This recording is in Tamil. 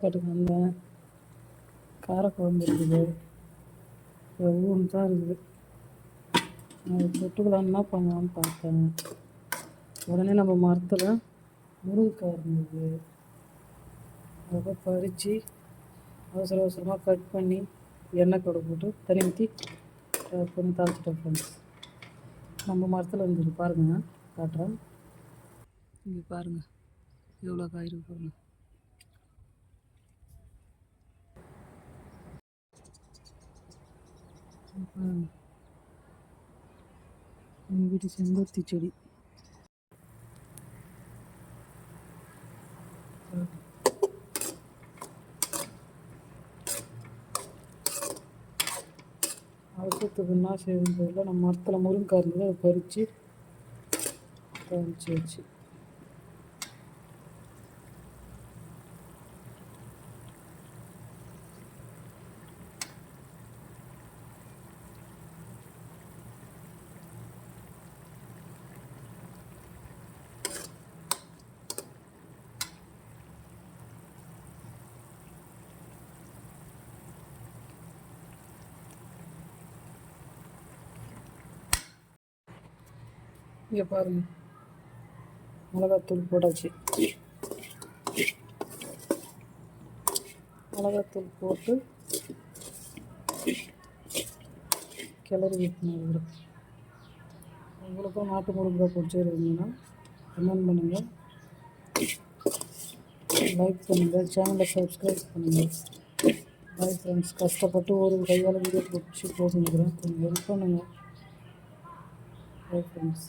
கட்டுக்கு வந்தேன் காரக்குழம்பு இருக்குது. எவ்வளோ தான் இருக்குது. அது தொட்டுக்கலான்னா பண்ணலான்னு பார்த்தேன். உடனே நம்ம மரத்தில் முருங்கைக்காய் இருந்தது. அதை பறித்து அவசர அவசரமாக கட் பண்ணி எண்ணெய் கடை போட்டு தண்ணி ஊற்றி பண்ணி தாளிச்சிட்டேன் ஃப்ரெண்ட்ஸ் நம்ம மரத்தில் இருந்தது பாருங்கள் காட்டுறேன். இங்கே பாருங்கள் எவ்வளோ காய் இருக்கு பாருங்கள் எங்கள் வீட்டு செம்பருத்தி செடி. அவசரத்துக்கு என்ன செய்யறதில்ல நம்ம மரத்தில் முருங்கைக்காய் இருந்தது அதை பறித்து வச்சு. இங்கே பாருங்கள் மிளகாத்தூள் போட்டாச்சு. மிளகாத்தூள் போட்டு கிளறி வைக்கணும் உங்களுக்கும் நாட்டு முருங்காய் பிடிச்சிருந்தீங்கன்னா கமெண்ட் பண்ணுங்கள் லைக் பண்ணுங்கள் சேனலை சப்ஸ்கிரைப் பண்ணுங்கள் பாய் ஃப்ரெண்ட்ஸ் கஷ்டப்பட்டு ஒரு கையால் வீடியோ பிடிச்சி போட்டுக்கிறேன் கொஞ்சம் ஹெல்ப் பண்ணுங்கள் பாய் ஃப்ரெண்ட்ஸ்